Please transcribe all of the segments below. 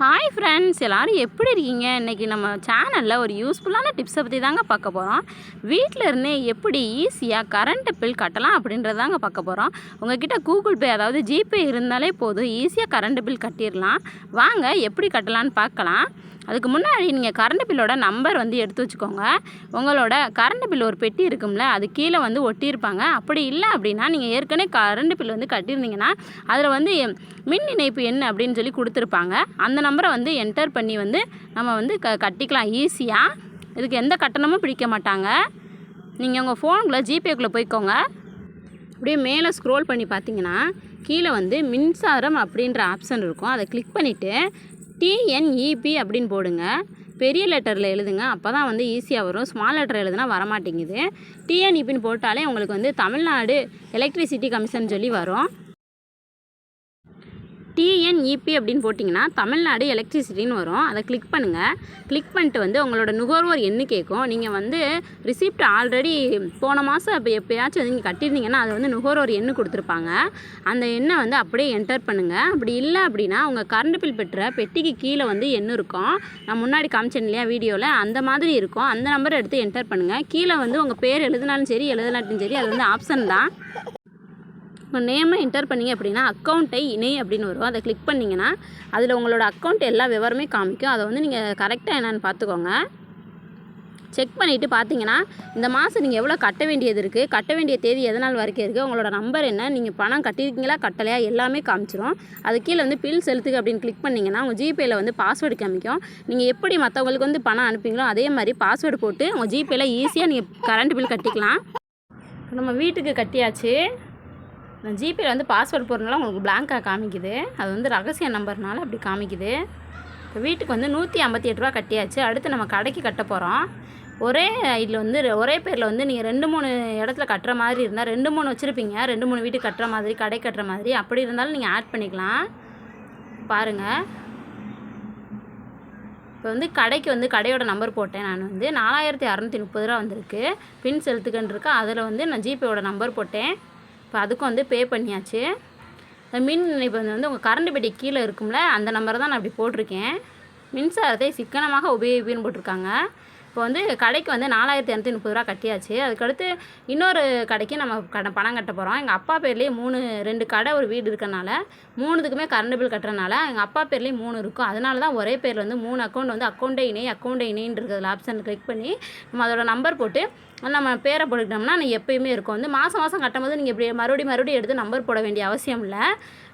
Hi friends எல்லோரும் எப்படி இருக்கீங்க? இன்றைக்கி நம்ம சேனலில் ஒரு யூஸ்ஃபுல்லான டிப்ஸை பற்றி தாங்க பார்க்க போகிறோம் வீட்டில் இருந்தே எப்படி ஈஸியாக கரண்ட் பில் கட்டலாம் அப்படின்றது தாங்க பார்க்க போகிறோம் உங்ககிட்ட கூகுள் பே அதாவது ஜிபே இருந்தாலே போதும். ஈஸியாக கரண்ட் பில் கட்டிடலாம். வாங்க எப்படி கட்டலான்னு பார்க்கலாம். அதுக்கு முன்னாடி நீங்கள் கரண்ட் பில்லோட நம்பர் வந்து எடுத்து வச்சுக்கோங்க. உங்களோட கரண்ட் பில் ஒரு பெட்டி இருக்கும்ல அது கீழே வந்து ஒட்டியிருப்பாங்க. அப்படி இல்லை அப்படின்னா நீங்கள் ஏற்கனவே கரண்ட் பில் வந்து கட்டியிருந்தீங்கன்னா அதில் வந்து மின் இணைப்பு என்ன அப்படின்னு சொல்லி கொடுத்துருப்பாங்க. அந்த நம்பரை வந்து என்டர் பண்ணி வந்து நம்ம வந்து க கட்டிக்கலாம். ஈஸியாக இதுக்கு எந்த கட்டணமும் பிடிக்க மாட்டாங்க. நீங்கள் உங்கள் ஃபோனுக்குள்ளே ஜிபேக்குள்ளே போய்க்கோங்க. அப்படியே மேலே ஸ்க்ரோல் பண்ணி பார்த்தீங்கன்னா கீழே வந்து மின்சாரம் அப்படின்ற ஆப்ஷன் இருக்கும். அதை கிளிக் பண்ணிவிட்டு டிஎன்இபி அப்படின்னு போடுங்க. பெரிய லெட்டரில் எழுதுங்க. அப்போ தான் வந்து ஈஸியாக வரும். ஸ்மால் லெட்டர் எழுதுனா வரமாட்டேங்குது. டிஎன்இபின்னு போட்டாலே உங்களுக்கு வந்து தமிழ்நாடு எலக்ட்ரிசிட்டி கமிஷன் சொல்லி வரும். டிஎன்இபி அப்படின்னு போட்டிங்கன்னா தமிழ்நாடு எலக்ட்ரிசிட்டின்னு வரும். அதை கிளிக் பண்ணுங்கள் கிளிக் பண்ணிட்டு வந்து உங்களோட நுகர்வோர் எண்ணு கேட்கும். நீங்கள் வந்து ரிசிப்ட் ஆல்ரெடி போன மாதம் இப்போ எப்போயாச்சும் வந்து நீங்கள் கட்டியிருந்தீங்கன்னா அது வந்து நுகர்வோர் எண்ணு கொடுத்துருப்பாங்க. அந்த எண்ணை வந்து அப்படியே என்டர் பண்ணுங்கள் அப்படி இல்லை அப்படின்னா உங்கள் கரண்ட் பில் பெற்ற பெட்டிக்கு கீழே வந்து எண்ணு இருக்கும். நான் முன்னாடி காமிச்சேன் இல்லையா வீடியோவில் அந்த மாதிரி இருக்கும். அந்த நம்பரை எடுத்து என்டர் பண்ணுங்கள் கீழே வந்து உங்கள் பேர் எழுதினாலும் சரி எழுதலாட்டும் சரி அது வந்து ஆப்ஷன் தான். உங்கள் நேமை என்டர் பண்ணிங்க அப்படின்னா அக்கௌண்ட்டை இணை அப்படின்னு வரும். அதை கிளிக் பண்ணிங்கன்னா அதில் உங்களோட அக்கௌண்ட் எல்லா விவரமே காமிக்கும். அதை வந்து நீங்கள் கரெக்டாக என்னென்னு பார்த்துக்கோங்க. செக் பண்ணிவிட்டு பார்த்தீங்கன்னா இந்த மாதம் நீங்கள் எவ்வளோ கட்ட வேண்டியது இருக்குது கட்ட வேண்டிய தேதி எதனால் வரைக்கும் இருக்குது உங்களோட நம்பர் என்ன? நீங்கள் பணம் கட்டியிருக்கீங்களா? கட்டலையா? எல்லாமே காமிச்சிரும். அது கீழே வந்து பில் செலுத்துக்கு அப்படின்னு கிளிக் பண்ணிங்கன்னா உங்கள் ஜிபேயில் வந்து பாஸ்வேர்டு காமிக்கும். நீங்கள் எப்படி மற்றவங்களுக்கு வந்து பணம் அனுப்பிங்களோ அதே மாதிரி பாஸ்வேர்டு போட்டு உங்கள் ஜிபேயில் ஈஸியாக நீங்கள் கரண்ட் பில் கட்டிக்கலாம். நம்ம வீட்டுக்கு கட்டியாச்சு. ஜிபேயில் வந்து பாஸ்வேர்ட் போடுறதுனால உங்களுக்கு பிளாங்காக காமிக்குது. அது வந்து ரகசிய நம்பர்னால அப்படி காமிக்குது. இப்போ வீட்டுக்கு வந்து நூற்றி ஐம்பத்தி எட்டு ரூபா கட்டியாச்சு. அடுத்து நம்ம கடைக்கு கட்ட போகிறோம் ஒரே இதில் வந்து ஒரே பேரில் வந்து நீங்கள் ரெண்டு மூணு இடத்துல கட்டுற மாதிரி இருந்தால் ரெண்டு மூணு வச்சுருப்பீங்க. ரெண்டு மூணு வீட்டுக்கு கட்டுற மாதிரி கடை கட்டுற மாதிரி. அப்படி இருந்தாலும் நீங்கள் ஆட் பண்ணிக்கலாம். பாருங்கள் இப்போ வந்து கடைக்கு வந்து கடையோட நம்பர் போட்டேன் நான் வந்து. நாலாயிரத்தி அறநூற்றி முப்பது ரூபா வந்திருக்கு. பின் செலுத்துக்கன்னு இருக்கா அதில் வந்து நான் ஜிபேயோட நம்பர் போட்டேன். இப்போ அதுக்கும் வந்து பே பண்ணியாச்சு. மின் இணைப்பு வந்து உங்கள் கரண்ட் பெட்டி கீழே இருக்கும்ல அந்த நம்பரை தான் நான் அப்படி போட்டிருக்கேன். மின்சாரத்தை சிக்கனமாக உபயோகிப்புன்னு போட்டிருக்காங்க. இப்போ வந்து கடைக்கு வந்து நாலாயிரத்தி இரநூத்தி முப்பது ரூபா கட்டியாச்சு. அதுக்கடுத்து இன்னொரு கடைக்கு நம்ம கட பணம் கட்ட போகிறோம் எங்கள் அப்பா பேர்லேயே மூணு ரெண்டு கடை ஒரு வீடு இருக்கனால மூணுத்துக்குமே கரண்ட் பில் கட்டுறனால எங்கள் அப்பா பேர்லேயே மூணு இருக்கும். அதனால தான் ஒரே பேரில் வந்து மூணு அக்கௌண்ட் வந்து அக்கௌண்ட்டே இணை அக்கௌண்ட்டே இணைன்னு ஆப்ஷன் கிளிக் பண்ணி நம்ம அதோட நம்பர் போட்டு நம்ம பேரை போட்டுக்கிட்டோம்னா நான் எப்பயுமே இருக்கும். வந்து மாதம் மாதம் கட்டும்போது நீங்கள் இப்படி மறுபடியும் மறுபடியும் எடுத்து நம்பர் போட வேண்டிய அவசியம் இல்லை.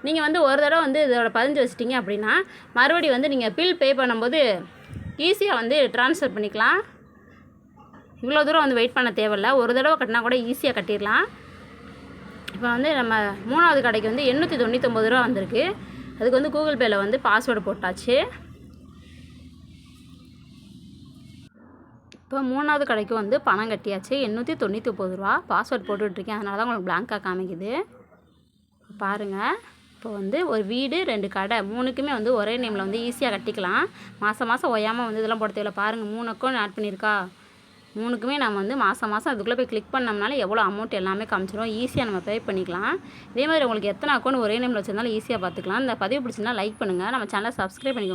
நீங்கள் வந்து ஒரு தடவை வந்து இதோட பதிஞ்சு வச்சிட்டிங்க அப்படின்னா மறுபடியும் வந்து நீங்கள் பில் பே பண்ணும்போது ஈஸியாக வந்து ட்ரான்ஸ்ஃபர் பண்ணிக்கலாம். இவ்வளோ தூரம் வந்து வெயிட் பண்ண தேவையில்ல. ஒரு தடவை கட்டினா கூட ஈஸியாக கட்டிடலாம். இப்போ வந்து நம்ம மூணாவது கடைக்கு வந்து எண்ணூற்றி தொண்ணூற்றொம்பது ரூபா வந்திருக்கு. அதுக்கு வந்து கூகுள் பேயில் வந்து பாஸ்வேர்டு போட்டாச்சு. இப்போ மூணாவது கடைக்கு வந்து பணம் கட்டியாச்சு. எண்ணூற்றி தொண்ணூற்றி ஒம்பது ரூபா பாஸ்வேர்டு போட்டுட்ருக்கேன். அதனால தான் உங்களுக்கு பிளாங்காக காமிக்குது. பாருங்கள் இப்போ வந்து ஒரு வீடு ரெண்டு கடை மூணுக்குமே வந்து ஒரே நேமில் வந்து ஈஸியாக கட்டிக்கலாம். மாதம் மாதம் ஒய்யாமல் வந்து இதெல்லாம் போட தேவையில்ல. பாருங்கள் மூணு ஆட் பண்ணியிருக்கா. மூணுக்குமே நம்ம வந்து மாதம் மாதம் அதுக்குள்ளே போய் கிளிக் பண்ணோம்னால எவ்வளோ அமௌண்ட் எல்லாமே காமிச்சிடும் ஈஸியாக நம்ம பே பண்ணிக்கலாம். இதே மாதிரி உங்களுக்கு எத்தனை அக்கௌண்ட் ஒரே நேமில் வச்சிருந்தாலும் ஈஸியாக பார்த்துக்கலாம். இந்த பதிவு பிடிச்சிருந்தா லைக் பண்ணுங்கள் நம்ம சேனலை சப்ஸ்கிரைப் பண்ணிக்கோங்க.